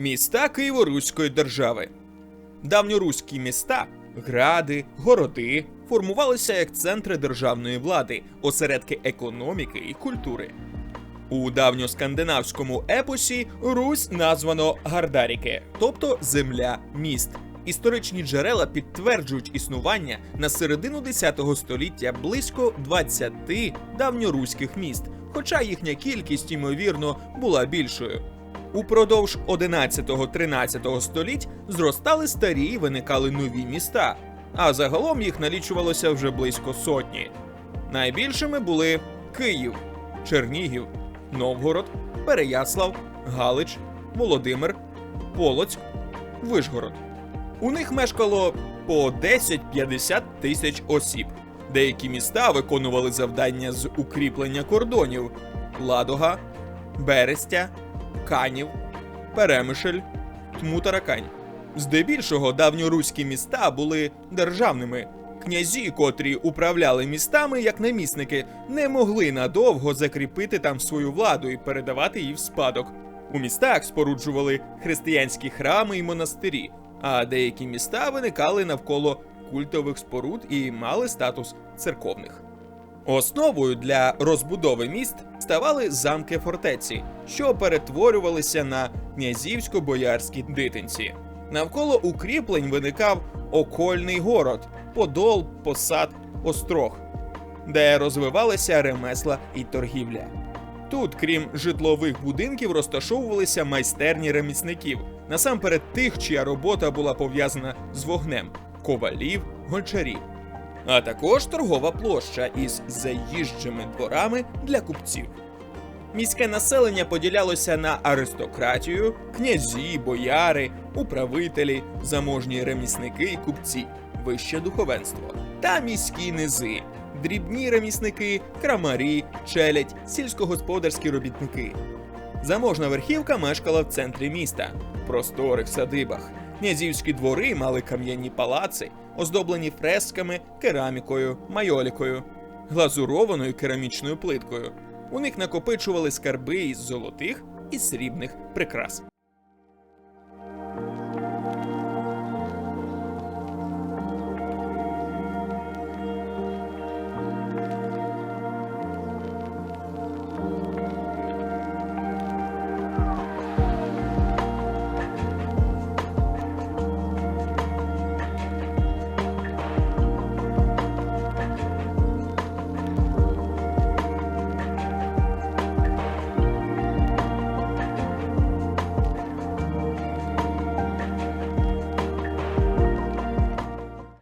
Міста Києво-Руської держави. Давньоруські міста, гради, городи формувалися як центри державної влади, осередки економіки і культури. У давньоскандинавському епосі Русь названо Гардаріке, тобто земля міст. Історичні джерела підтверджують існування на середину 10 століття близько 20 давньоруських міст, хоча їхня кількість, ймовірно, була більшою. Упродовж 11-13 століть зростали старі і виникали нові міста, а загалом їх налічувалося вже близько сотні. Найбільшими були Київ, Чернігів, Новгород, Переяслав, Галич, Володимир, Полоцьк, Вишгород. У них мешкало по 10-50 тисяч осіб. Деякі міста виконували завдання з укріплення кордонів: Ладога, Берестя, Канів, Перемишль, Тмутаракань. Здебільшого давньоруські міста були державними. Князі, котрі управляли містами як намісники, не могли надовго закріпити там свою владу і передавати її в спадок. У містах споруджували християнські храми і монастирі, а деякі міста виникали навколо культових споруд і мали статус церковних. Основою для розбудови міст ставали замки фортеці, що перетворювалися на князівсько-боярські дитинці. Навколо укріплень виникав окольний город, подол, посад, острог, де розвивалися ремесла і торгівля. Тут, крім житлових будинків, розташовувалися майстерні ремісників, насамперед тих, чия робота була пов'язана з вогнем ковалів, гончарів а також торгова площа із заїжджими дворами для купців. Міське населення поділялося на аристократію, князі, бояри, управителі, заможні ремісники і купці, вище духовенство та міські низи, дрібні ремісники, крамарі, челядь, сільськогосподарські робітники. Заможна верхівка мешкала в центрі міста, в просторих садибах. Князівські двори мали кам'яні палаци, оздоблені фресками, керамікою, майолікою, глазурованою керамічною плиткою. У них накопичували скарби із золотих і срібних прикрас.